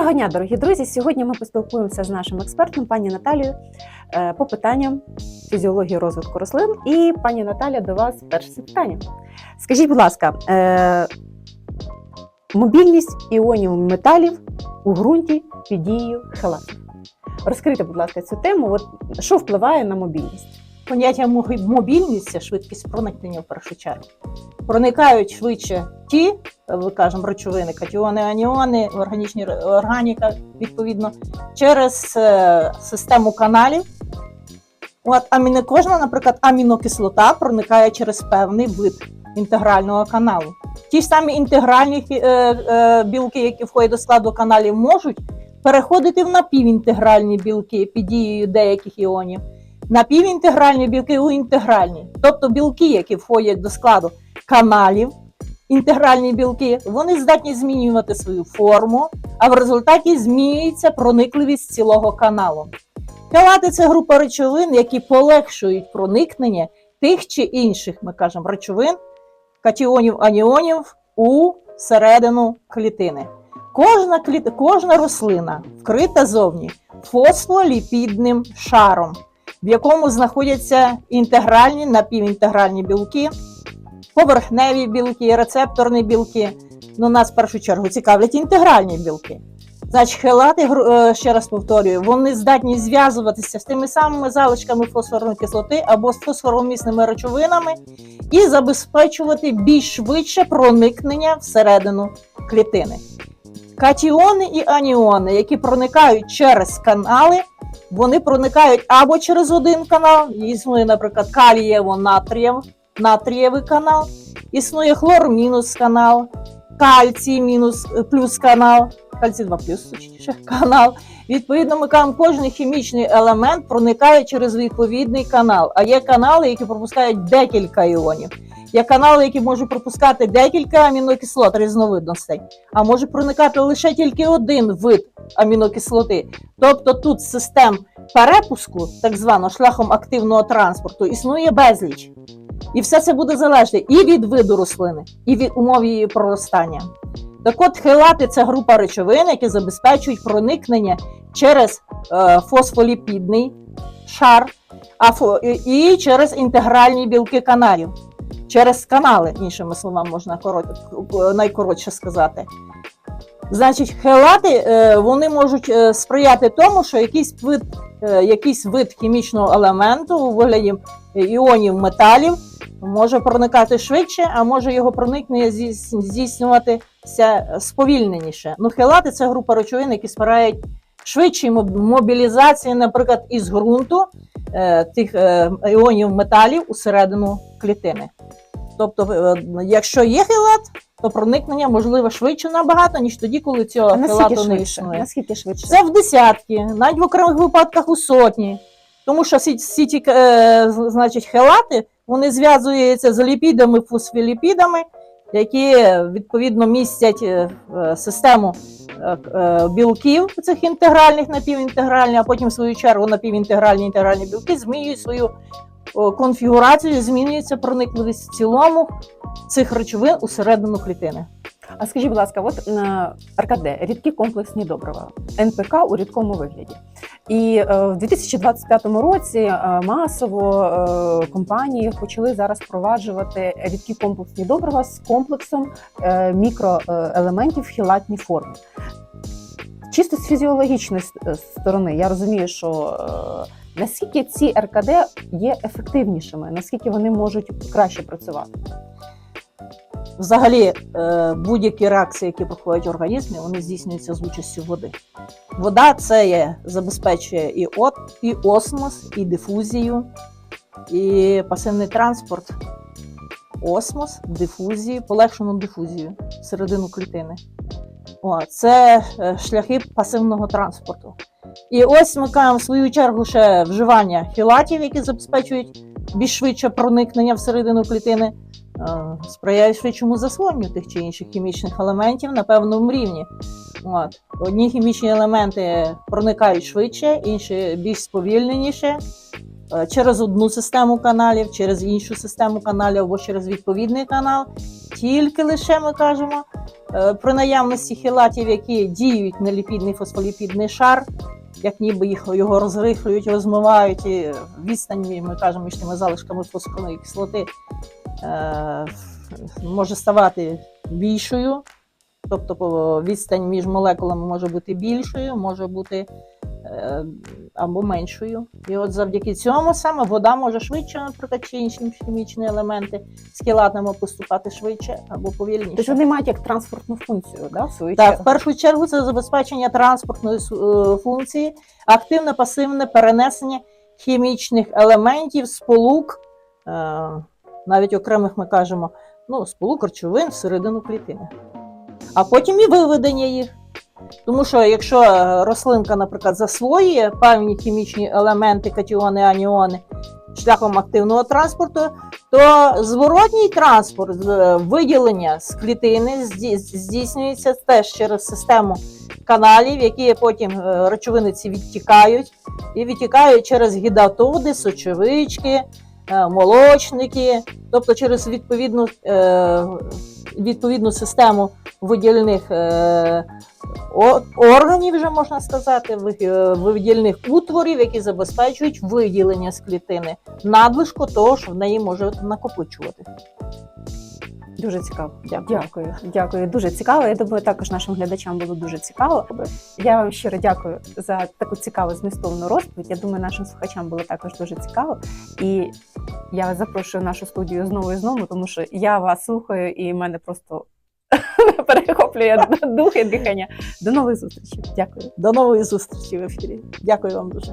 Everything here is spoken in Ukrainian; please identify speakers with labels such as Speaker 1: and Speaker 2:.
Speaker 1: Доброго дня, дорогі друзі! Сьогодні ми поспілкуємося з нашим експертом, пані Наталією, е, по питанням фізіології розвитку рослин. І пані Наталя, до вас перше запитання. Скажіть, будь ласка, е, мобільність іонів металів у ґрунті під дією хелатів. Розкрийте, будь ласка, цю тему. От що впливає на мобільність?
Speaker 2: Поняття мобільність це швидкість проникнення в першу чергу. Проникають швидше ті, е, кажемо, речовини, катіони, аніони, органічні органіка, відповідно, через е, систему каналів. От аміно, кожна, наприклад, амінокислота проникає через певний вид інтегрального каналу. Ті ж самі інтегральні е, е, білки, які входять до складу каналів, можуть переходити в напівінтегральні білки під дією деяких іонів напівінтегральні білки у інтегральні. Тобто білки, які входять до складу каналів, інтегральні білки, вони здатні змінювати свою форму, а в результаті змінюється проникливість цілого каналу. Хелати це група речовин, які полегшують проникнення тих чи інших, ми кажемо, речовин, катіонів, аніонів у середину клітини. Кожна, кліт... Кожна рослина вкрита зовні фосфоліпідним шаром в якому знаходяться інтегральні напівінтегральні білки, поверхневі білки, рецепторні білки. Ну, нас в першу чергу цікавлять інтегральні білки. Значить, хелати, е, ще раз повторюю, вони здатні зв'язуватися з тими самими залишками фосфорної кислоти або з фосфоромісними речовинами і забезпечувати більш швидше проникнення всередину клітини. Катіони і аніони, які проникають через канали, вони проникають або через один канал, існує, наприклад, калієво-натрієв, натрієвий канал, існує хлор-мінус канал, кальцій мінус е, плюс канал, кальцій 2 плюс точніше, канал. Відповідно, ми кажемо, кожен хімічний елемент проникає через відповідний канал. А є канали, які пропускають декілька іонів. Є канали, які можуть пропускати декілька амінокислот різновидностей, а може проникати лише тільки один вид амінокислоти. Тобто тут систем перепуску, так звано шляхом активного транспорту, існує безліч. І все це буде залежати і від виду рослини, і від умов її проростання. Так от хелати це група речовин, які забезпечують проникнення через е, фосфоліпідний шар а і, через інтегральні білки каналів, через канали, іншими словами, можна корот- найкоротше сказати. Значить, хелати е, вони можуть е, сприяти тому, що якийсь вид, е, якийсь вид хімічного елементу у вигляді іонів металів може проникати швидше, а може його проникнення здійснюватися сповільненіше. Ну, хелати це група речовин, які спирають швидшій моб- мобілізації, наприклад, із ґрунту е, тих е, іонів металів усередину клітини. Тобто, е, якщо є хелат, то проникнення можливо швидше набагато, ніж тоді, коли цього
Speaker 1: А
Speaker 2: хелату не існує.
Speaker 1: Наскільки швидше?
Speaker 2: Це в десятки, навіть в окремих випадках у сотні. Тому що всі, ті е, значить, хелати вони зв'язуються з ліпідами, фосфоліпідами, які е, відповідно містять е, систему е, е, білків цих інтегральних, напівінтегральних, а потім, в свою чергу, напівінтегральні інтегральні білки змінюють свою о, конфігурацію, змінюється проникливість в цілому цих речовин усередину клітини.
Speaker 1: А скажіть, будь ласка, от е, РКД, рідкі комплексні добрива, НПК у рідкому вигляді. І е, в 2025 році е, масово компанії почали зараз впроваджувати рідкі комплексні добрива з комплексом мікроелементів в хілатній формі. Чисто з фізіологічної сторони, я розумію, що наскільки ці РКД є ефективнішими, наскільки вони можуть краще працювати.
Speaker 2: Взагалі, е, будь-які реакції, які проходять в організмі, вони здійснюються з участю води. Вода це є, забезпечує і от, і осмос, і дифузію, і пасивний транспорт. Осмос, дифузію, полегшену дифузію всередину клітини. О, це е, шляхи пасивного транспорту. І ось ми кажемо в свою чергу ще вживання хілатів, які забезпечують більш швидше проникнення всередину клітини сприяє швидшому засвоєнню тих чи інших хімічних елементів на певному рівні. От. Одні хімічні елементи проникають швидше, інші більш сповільненіше. е, через одну систему каналів, через іншу систему каналів або через відповідний канал. Тільки лише ми кажемо е, при наявності хілатів, які діють на ліпідний фосфоліпідний шар, як ніби їх його розрихлюють, розмивають, і відстань, ми кажемо, між тими залишками фосфорної кислоти е, може ставати більшою. Тобто відстань між молекулами може бути більшою, може бути е, або меншою. І от завдяки цьому саме вода може швидше, наприклад, чи інші хімічні елементи з поступати швидше або повільніше.
Speaker 1: Тобто вони мають як транспортну функцію, да, в свою
Speaker 2: Так, в першу чергу це забезпечення транспортної е, функції, активне пасивне перенесення хімічних елементів, сполук, е, навіть окремих ми кажемо, ну, сполук речовин всередину клітини. А потім і виведення їх. Тому що якщо е, рослинка, наприклад, засвоює певні хімічні елементи, катіони, аніони шляхом активного транспорту, то зворотній транспорт, е, виділення з клітини здійснюється теж через систему каналів, які потім е, речовини ці відтікають, і відтікають через гідатоди, сочовички, е, молочники, тобто через відповідну, е, відповідну систему видільних е, органів, вже можна сказати, е, видільних утворів, які забезпечують виділення з клітини надлишку того, що в неї може накопичувати.
Speaker 1: Дуже цікаво.
Speaker 2: Дякую.
Speaker 1: Дякую, дякую. Дуже цікаво. Я думаю, також нашим глядачам було дуже цікаво. Я вам щиро дякую за таку цікаву змістовну розповідь. Я думаю, нашим слухачам було також дуже цікаво. І я вас запрошую в нашу студію знову і знову, тому що я вас слухаю, і мене просто перехоплює дух і дихання. До нових зустрічей. Дякую.
Speaker 2: До нової зустрічі в ефірі. Дякую вам дуже.